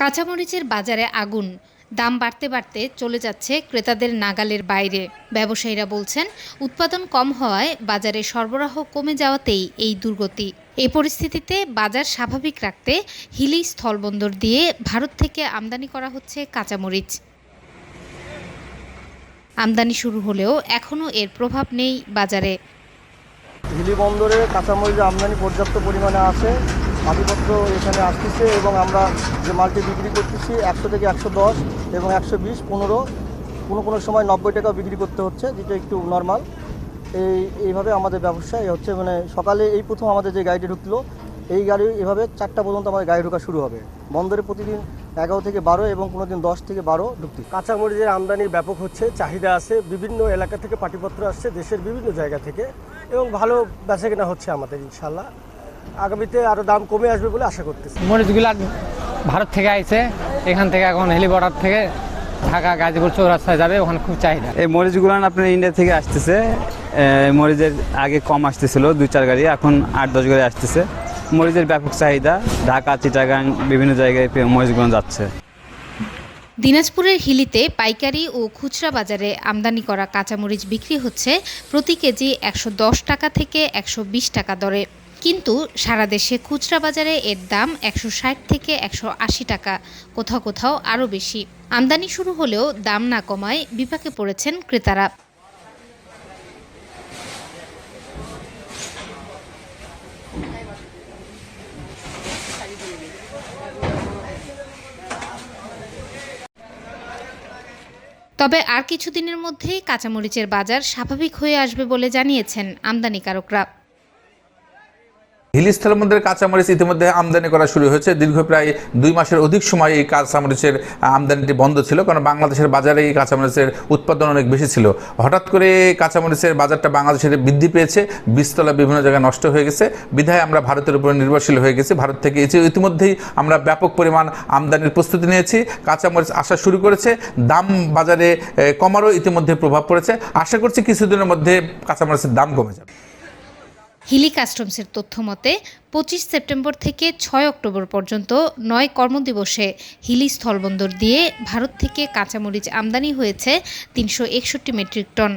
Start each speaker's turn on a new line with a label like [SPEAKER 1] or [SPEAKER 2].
[SPEAKER 1] কাঁচামরিচের বাজারে আগুন। দাম বাড়তে বাড়তে চলে যাচ্ছে ক্রেতাদের নাগালের বাইরে। ব্যবসায়ীরা বলছেন, উৎপাদন কম হওয়ায় বাজারে সরবরাহ কমে যাওয়াতেই এই দুর্গতি। এই পরিস্থিতিতে বাজার স্বাভাবিক রাখতে হিলি স্থলবন্দর দিয়ে ভারত থেকে আমদানি করা হচ্ছে কাঁচামরিচ। আমদানি শুরু হলেও এখনও এর প্রভাব নেই বাজারে।
[SPEAKER 2] হিলি বন্দরে কাঁচামরিচের আমদানি পর্যাপ্ত পরিমাণে আছে। মাটিপত্র এখানে আসতেছে এবং আমরা যে মালটি বিক্রি করতেছি একশো থেকে একশো দশ এবং একশো বিশ, পনেরো, কোনো কোনো সময় নব্বই টাকা বিক্রি করতে হচ্ছে, যেটা একটু নর্মাল এই, এইভাবে আমাদের ব্যবসা হচ্ছে মানে সকালে এই প্রথম আমাদের যে গাড়িটি ঢুকলো, এই গাড়ি এভাবে চারটা পর্যন্ত আমাদের গাড়ি ঢোকা শুরু হবে। বন্দরে প্রতিদিন এগারো থেকে বারো এবং কোনো দিন দশ থেকে বারো ঢুকতে।
[SPEAKER 3] কাঁচামরিচের আমদানি ব্যাপক হচ্ছে, চাহিদা আছে, বিভিন্ন এলাকা থেকে পাটিপত্র আসছে, দেশের বিভিন্ন জায়গা থেকে, এবং ভালো বেচা কেনা হচ্ছে আমাদের ইনশাল্লাহ আগামীতে আরও দাম কমে আসবে বলে আশা করতেছি।
[SPEAKER 4] মরিচগুলা ভারত থেকে আইছে এখান থেকে এখন হেলিকপ্টার থেকে ঢাকা গাজীপুর চৌরাস্তায় যাবে ওখানে খুব চাহিদা।
[SPEAKER 5] এই মরিচগুলো আপনার ইন্ডিয়া থেকে আসতেছে মরিচের আগে কম আসতেছিল দুই চার গাড়ি এখন আট দশ গাড়ি আসতেছে। মরিচের ব্যাপক চাহিদা ঢাকা চিটাগাং বিভিন্ন জায়গায় মরিচগুলো যাচ্ছে।
[SPEAKER 1] দিনাজপুরের হিলিতে পাইকারি ও খুচরা বাজারে আমদানি করা কাঁচামরিচ বিক্রি হচ্ছে প্রতি কেজি একশো দশ টাকা থেকে একশো বিশ টাকা দরে। কিন্তু সারা দেশে খুচরা বাজারে এর দাম একশো ষাট থেকে একশো আশি টাকা, কোথাও কোথাও আরও বেশি। আমদানি শুরু হলেও দাম না কমায় বিপাকে পড়েছেন ক্রেতারা। তবে আর কিছুদিনের মধ্যেই কাঁচামরিচের বাজার স্বাভাবিক হয়ে আসবে বলে জানিয়েছেন আমদানিকারকরা।
[SPEAKER 6] হিলি স্থলবন্দরের কাঁচামরিচ ইতিমধ্যে আমদানি করা শুরু হয়েছে। দীর্ঘ প্রায় দুই মাসের অধিক সময় এই কাঁচামরিচের আমদানিটি বন্ধ ছিল, কারণ বাংলাদেশের বাজারে এই কাঁচামরিচের উৎপাদন অনেক বেশি ছিল। হঠাৎ করে কাঁচামরিচের বাজারটা বাংলাদেশের বৃদ্ধি পেয়েছে, বীজতলা বিভিন্ন জায়গায় নষ্ট হয়ে গেছে। বিধায় আমরা ভারতের উপর নির্ভরশীল হয়ে গেছি। ভারত থেকে ইতি- ইতিমধ্যেই আমরা ব্যাপক পরিমাণ আমদানির প্রস্তুতি নিয়েছি। কাঁচামরিচ আসা শুরু করেছে। দাম বাজারে কমারও ইতিমধ্যে প্রভাব পড়েছে। আশা করছি কিছুদিনের মধ্যে কাঁচামরিচের দাম কমে যাবে।
[SPEAKER 1] হিলি কাস্টমসের তথ্য মতে, পঁচিশ সেপ্টেম্বর থেকে ছয় অক্টোবর পর্যন্ত নয় কর্মদিবসে হিলি স্থলবন্দর দিয়ে ভারত থেকে কাঁচামরিচ আমদানি হয়েছে তিনশো একষট্টি মেট্রিক টন।